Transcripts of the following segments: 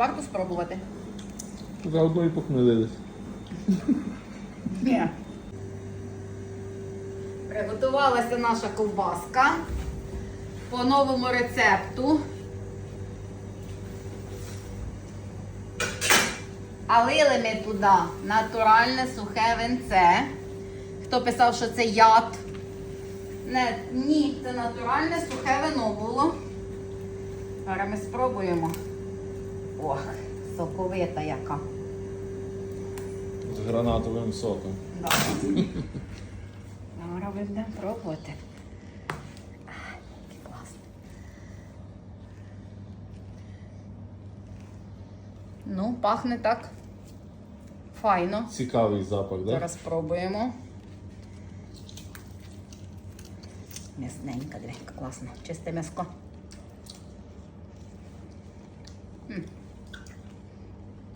Варто спробувати. Заодно і похмелились. Ні. Приготувалася наша ковбаска по новому рецепту. А лили ми туди натуральне сухе винце. Хто писав, що це яд? Не, ні, це натуральне сухе вино було. Зараз ми спробуємо. Ох, соковита яка. З гранатовим соком. Да. Зараз будемо пробувати. Ну, пахне так файно. Цікавий запах, так? Да? Зараз спробуємо. М'ясненька, дивіться, класно. Чисте м'яско.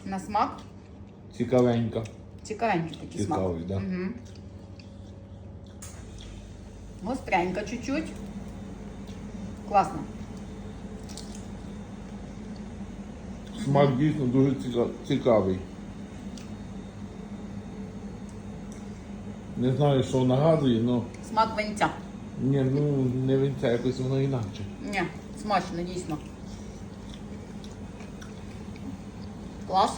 На смак Цікавенько. цікавенький такий смак. Цікавий, да. Угу. Гостренька чуть-чуть. Класно. Смак дійсно дуже цікавий. Не знаю, що нагадує, але Смак винця. ні, ну не винця, якось воно інакше. Ні, смачно, дійсно. Клас.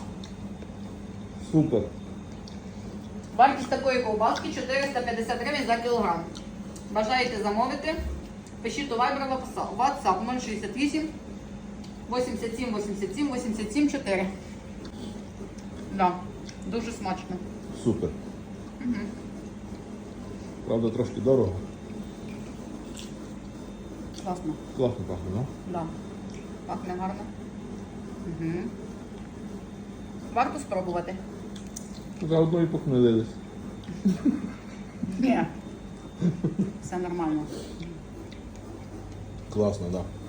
Супер. Вартість такої ковбаски 450 гривень за кілограм. Бажаєте замовити? Пишіть у Viber WhatsApp 068 87 87 87 4. Да, дуже смачно. Супер. Правда, трошки дорого. Класно. Класно пахне, ну? Да. Пахне гарно. Угу. Варто спробувати. Заодно і похмелились. Ні. Все нормально. Класно, так. Да.